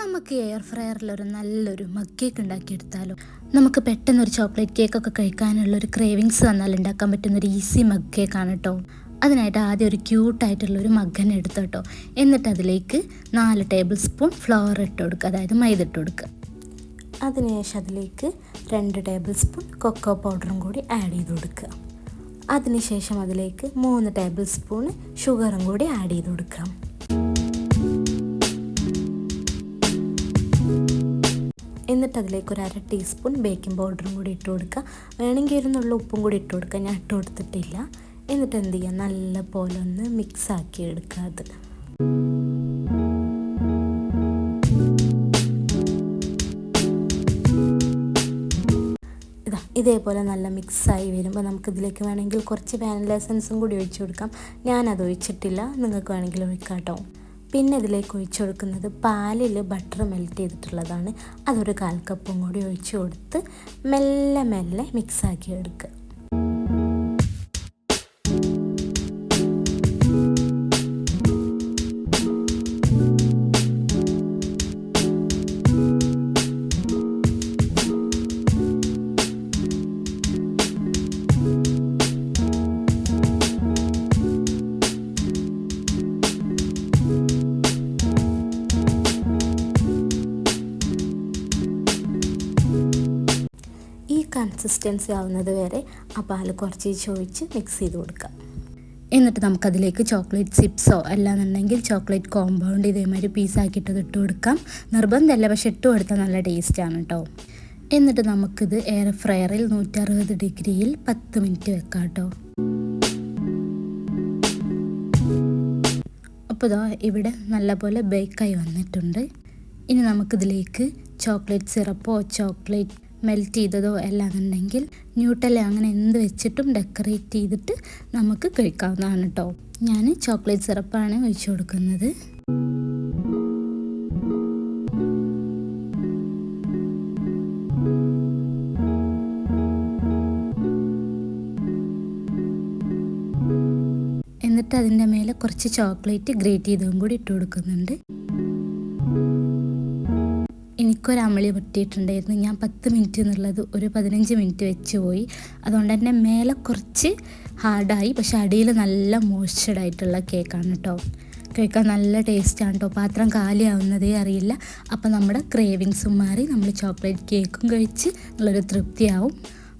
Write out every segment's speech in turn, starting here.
നമുക്ക് എയർ ഫ്രയറിൽ ഒരു നല്ലൊരു മഗ് കേക്ക് ഉണ്ടാക്കിയെടുത്താലോ? നമുക്ക് പെട്ടെന്ന് ഒരു ചോക്ലേറ്റ് കേക്ക് കേക്കൊക്കെ കഴിക്കാനുള്ള ഒരു ക്രേവിങ്സ് വന്നാൽ ഉണ്ടാക്കാൻ പറ്റുന്ന ഒരു ഈസി മഗ് കേക്കാണ് കേട്ടോ അതിനായിട്ട് ആദ്യം ഒരു ക്യൂട്ടായിട്ടുള്ള ഒരു മഗ്ഗനെ എടുത്തു കേട്ടോ എന്നിട്ട് അതിലേക്ക് നാല് ടേബിൾ സ്പൂൺ ഫ്ലവർ ഇട്ട് കൊടുക്കുക. അതായത് മൈദ ഇട്ട് കൊടുക്കുക. അതിനുശേഷം അതിലേക്ക് രണ്ട് ടേബിൾ സ്പൂൺ കൊക്കോ പൗഡറും കൂടി ആഡ് ചെയ്ത് കൊടുക്കുക. അതിനുശേഷം അതിലേക്ക് മൂന്ന് ടേബിൾ സ്പൂൺ ഷുഗറും കൂടി ആഡ് ചെയ്ത് കൊടുക്കാം എന്നിട്ട് അതിലേക്ക് ഒരു അര ടീസ്പൂൺ ബേക്കിംഗ് പൗഡറും കൂടി ഇട്ട് കൊടുക്കുക വേണമെങ്കിൽ ഇരുന്നുള്ള ഉപ്പും കൂടി ഇട്ട് കൊടുക്കുക ഞാൻ ഇട്ട് കൊടുത്തിട്ടില്ല എന്നിട്ട് എന്ത് ചെയ്യുക നല്ല പോലെ ഒന്ന് മിക്സ് ആക്കി എടുക്കുക അത്. ഇതാ ഇതേപോലെ നല്ല മിക്സായി വരുമ്പോൾ നമുക്കിതിലേക്ക് വേണമെങ്കിൽ കുറച്ച് വാനില എസൻസും കൂടി ഒഴിച്ചു കൊടുക്കാം. ഞാനത് ഒഴിച്ചിട്ടില്ല നിങ്ങൾക്ക് വേണമെങ്കിൽ ഒഴിക്കാം കേട്ടോ പിന്നെ ഇതിലേക്ക് ഒഴിച്ചു കൊടുക്കുന്നത് പാലിൽ ബട്ടർ മെൽറ്റ് ചെയ്തിട്ടുള്ളതാണ്. അതൊരു കാൽ കപ്പും കൂടി ഒഴിച്ചു കൊടുത്ത് മെല്ലെ മെല്ലെ മിക്സാക്കി എടുക്കുക. കൺസിസ്റ്റൻസി ആവുന്നത് വരെ ആ പാൽ കുറച്ച് ചോദിച്ച് മിക്സ് ചെയ്ത് കൊടുക്കുക. എന്നിട്ട് നമുക്കതിലേക്ക് ചോക്ലേറ്റ് ചിപ്സോ അല്ലാന്നുണ്ടെങ്കിൽ ചോക്ലേറ്റ് കോമ്പൗണ്ട് ഇതേമാതിരി പീസാക്കിയിട്ട് ഇട്ട് കൊടുക്കാം. നിർബന്ധമല്ല പക്ഷെ ഇട്ട് കൊടുത്താൽ നല്ല ടേസ്റ്റാണ് കേട്ടോ എന്നിട്ട് നമുക്കിത് എയർ ഫ്രയറിൽ നൂറ്ററുപത് ഡിഗ്രിയിൽ പത്ത് മിനിറ്റ് വെക്കാം കേട്ടോ അപ്പോൾ ഇതാ ഇവിടെ നല്ലപോലെ ബേക്കായി വന്നിട്ടുണ്ട്. ഇനി നമുക്കിതിലേക്ക് ചോക്ലേറ്റ് സിറപ്പോ ചോക്ലേറ്റ് മെൽറ്റ് ചെയ്തതോ അല്ലാന്നുണ്ടെങ്കിൽ ന്യൂട്ടല അങ്ങനെ എന്ത് വെച്ചിട്ടും ഡെക്കറേറ്റ് ചെയ്തിട്ട് നമുക്ക് കഴിക്കാവുന്നതാണ് കേട്ടോ ഞാൻ ചോക്ലേറ്റ് സിറപ്പാണ് ഒഴിച്ചു കൊടുക്കുന്നത്. എന്നിട്ട് അതിന്റെ മേലെ കുറച്ച് ചോക്ലേറ്റ് ഗ്രേറ്റ് ചെയ്തതും കൂടി ഇട്ട് കൊടുക്കുന്നുണ്ട്. എനിക്കൊരു അമളി പൊട്ടിയിട്ടുണ്ടായിരുന്നു. ഞാൻ പത്ത് മിനിറ്റ് എന്നുള്ളത് ഒരു പതിനഞ്ച് മിനിറ്റ് വെച്ച് പോയി. അതുകൊണ്ട് തന്നെ മേലെ കുറച്ച് ഹാർഡായി പക്ഷെ അടിയിൽ നല്ല മോയ്സ്ചർഡ് ആയിട്ടുള്ള കേക്കാണ് കേട്ടോ കഴിക്കാൻ നല്ല ടേസ്റ്റാണ് കേട്ടോ പാത്രം കാലിയാവുന്നതേ അറിയില്ല. അപ്പോൾ നമ്മുടെ ക്രേവിങ്സും മാറി നമ്മൾ ചോക്ലേറ്റ് കേക്കും കഴിച്ച് നല്ലൊരു തൃപ്തിയാവും.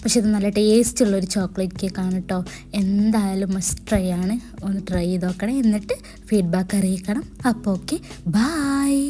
പക്ഷെ ഇത് നല്ല ടേസ്റ്റ് ഉള്ളൊരു ചോക്ലേറ്റ് കേക്കാണ് കേട്ടോ എന്തായാലും മസ്റ്റ് ട്രൈ ആണ്. ഒന്ന് ട്രൈ ചെയ്ത് നോക്കണേ. എന്നിട്ട് ഫീഡ്ബാക്ക് അറിയിക്കണം. അപ്പോൾ ഓക്കെ. ബായ്.